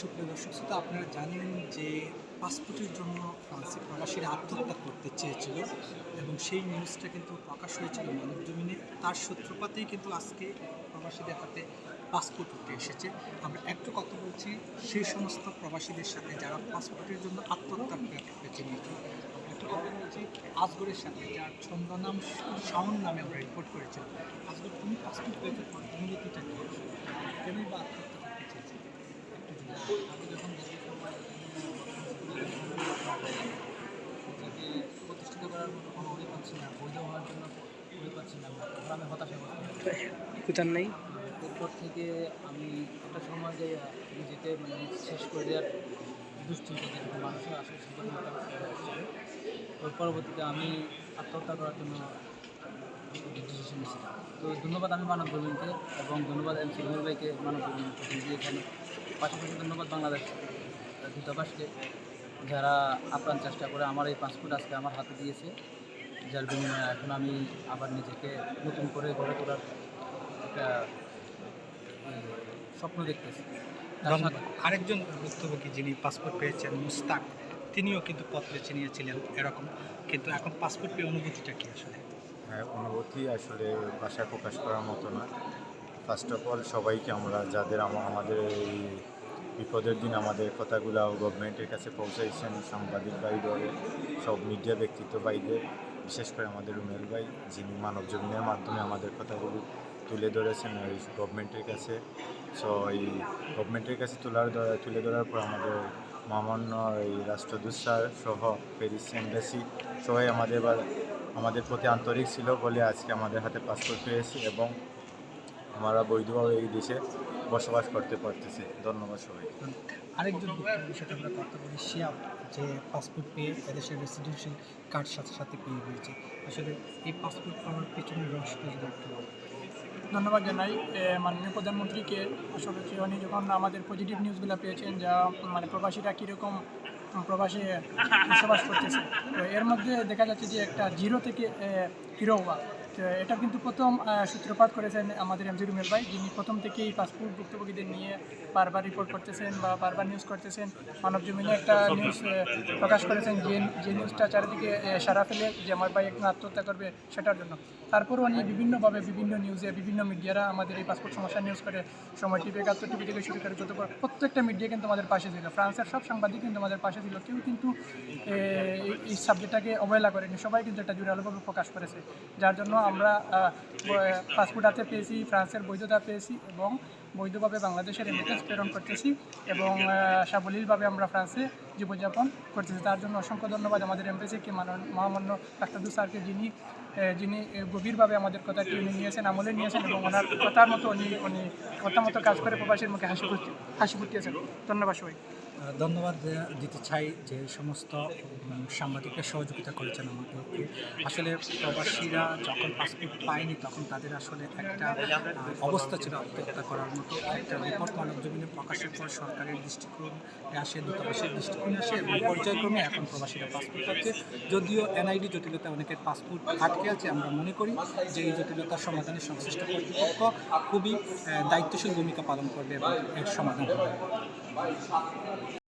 সুপ্রিয় দর্শক শ্রোতা, আপনারা জানেন যে পাসপোর্টের জন্য ফ্রান্সে প্রবাসীরা আত্মহত্যা করতে চেয়েছিল এবং সেই নিউজটা কিন্তু প্রকাশ হয়েছিল মানব জমিনে তার সূত্রপাতেই কিন্তু আজকে প্রবাসীদের হাতে পাসপোর্ট উঠে এসেছে। আমরা একটু কথা বলছি সেই সমস্ত প্রবাসীদের সাথে যারা পাসপোর্টের জন্য আত্মহত্যার প্রয়াস বেছে নিয়েছে একটু কথা বলছি আজগরের সাথে যার ছন্দনাম শাওন নামে আমরা রিপোর্ট করেছিলাম, আজগর তুমি পাসপোর্ট পেয়েছে অনুভূতিটা কি কেনই বা আত্মহত্যা করতে চেয়েছে একটু যদি আমি যখন দেখি সবাই নিজেকে প্রতিষ্ঠিত করার মতো কোনো ওয়ে পাচ্ছি না বৈধ হওয়ার জন্য পাচ্ছি না আমি হই। খুঁজার নেই? এরপর থেকে আমি একটা সময় যে নিজেকে মানে শেষ করে দেওয়ার দুশ্চিন্তা যেরকম মানুষের আসে সেরকম একটা চলে আসছিল তো পরবর্তীতে আমি আত্মহত্যা করার জন্য ডিসিশন নিয়েছিলাম। তো ধন্যবাদ আমি মানব জমিনকে এবং ধন্যবাদ এম সিমুল ভাইকে মানব প্রতিনিধি এখানে পাশাপাশি ধন্যবাদ বাংলাদেশ দূতাবাসকে যারা আপ্রাণ চেষ্টা করে আমার এই পাসপোর্ট আজকে আমার হাতে দিয়েছে। যার বিনিময়ে এখন আমি আবার নিজেকে নতুন করে গড়ে তোলার একটা স্বপ্ন দেখতেছি। আরেকজন ভুক্তভোগী যিনি পাসপোর্ট পেয়েছেন মুস্তাক তিনিও কিন্তু পথ বেছে নিয়েছিলেন এরকম। কিন্তু এখন পাসপোর্ট পেয়ে অনুভূতিটা কি আসলে? হ্যাঁ অনুভূতি আসলে ভাষায় প্রকাশ করার মতো না। ফার্স্ট অফ অল সবাইকে আমরা যাদের আমাদের এই বিপদের দিন আমাদের কথাগুলো গভর্নমেন্টের কাছে পৌঁছাইছেন সাংবাদিক ভাইদের সব মিডিয়া ব্যক্তিত্ব ভাইদের। বিশেষ করে আমাদের রুমেল ভাই, যিনি মানব জমিনের মাধ্যমে আমাদের কথাগুলো তুলে ধরেছেন এই গভর্নমেন্টের কাছে। সো এই গভর্নমেন্টের কাছে তোলার তুলে ধরার পর আমাদের মহামান্য এই রাষ্ট্রদূত স্যার সহ প্যারিস এম্বাসি সবাই আমাদের আমাদের প্রতি আন্তরিক ছিল বলে আজকে আমাদের হাতে পাসপোর্ট পেয়েছি এবং আমরা বৈধভাবে এই দেশে বসবাস করতে পারতেছে। ধন্যবাদ সবাই আরেকজন সাথে আমরা কথা বলি শিয়াব যে পাসপোর্ট পেয়ে এদেশের রেসিডেন্সিয়াল কার্ড সাথে সাথে পেয়ে হয়েছে আসলে এই পাসপোর্ট পাওয়ার পিছনে রহস্য যদি একটু ধন্যবাদ জানাই। মাননীয় প্রধানমন্ত্রীকে আসলে উনি যখন আমাদের পজিটিভ নিউজগুলো পেয়েছেন যা মানে প্রবাসীরা কীরকম প্রবাসী বসবাস করতেছে। তো এর মধ্যে দেখা যাচ্ছে যে একটা জিরো থেকে হিরো হওয়া। এটা কিন্তু প্রথম সূত্রপাত করেছেন আমাদের এমজি রুমেল ভাই। যিনি প্রথম থেকেই পাসপোর্ট ভুক্তভোগীদের নিয়ে বারবার রিপোর্ট করতেছেন বা বারবার নিউজ করতেছেন। মানব জমিনে একটা নিউজ প্রকাশ করেছেন যে যে নিউজটা চারিদিকে সারা ফেলে, যে আমার ভাই একজন আত্মহত্যা করবে সেটার জন্য। তারপরও উনি বিভিন্নভাবে বিভিন্ন নিউজে বিভিন্ন মিডিয়ারা আমাদের এই পাসপোর্ট সমস্যা নিউজ করে। সময় টিভি একাত্তর টিভি থেকে শুরু করে, যত প্রত্যেকটা মিডিয়া কিন্তু আমাদের পাশে ছিল। ফ্রান্সের সব সাংবাদিক কিন্তু আমাদের পাশে ছিল। কেউ কিন্তু এই- সাবজেক্টটাকে অবহেলা করেনি। সবাই কিন্তু এটা জোরালোভাবে প্রকাশ করেছে। যার জন্য আমরা পাসপোর্ট হাতে পেয়েছি, ফ্রান্সের বৈধতা পেয়েছি এবং বৈধভাবে বাংলাদেশের রেমিটেন্স প্রেরণ করতেছি এবং সাবলীলভাবে আমরা ফ্রান্সে জীবনযাপন করতেছি। তার জন্য অসংখ্য ধন্যবাদ আমাদের এমপিসিকে মহামান্য ডাক্তার স্যারকে যিনি যিনি গভীরভাবে আমাদের কথাটি উনি নিয়েছেন, আমলে নিয়েছেন এবং ওনার কথার মতো উনি উনি কথা মতো কাজ করে প্রবাসীর মুখে হাসি ফুটে, হাসি ফুটিয়েছেন। ধন্যবাদ সবাই ধন্যবাদ দিতে চাই যে সমস্ত সাংবাদিকরা সহযোগিতা করেছেন আমাদেরকে আসলে প্রবাসীরা যখন পাসপোর্ট পায়নি, তখন তাদের আসলে একটা অবস্থা ছিল আত্মহত্যা করার মতো। একটা রিপোর্ট মানব জমিনে প্রকাশের পর সরকারের দৃষ্টিকোণ আসে, দূতাবাসের দৃষ্টিকোণে আসে এবং পর্যায়ক্রমে এখন প্রবাসীরা পাসপোর্ট পাচ্ছে। যদিও এনআইডি জটিলতা অনেকের পাসপোর্ট আটকে আছে, আমরা মনে করি যে এই জটিলতার সমাধানে সংশ্লিষ্ট কর্তৃপক্ষ খুবই দায়িত্বশীল ভূমিকা পালন করবে এবং এর সমাধান হবে।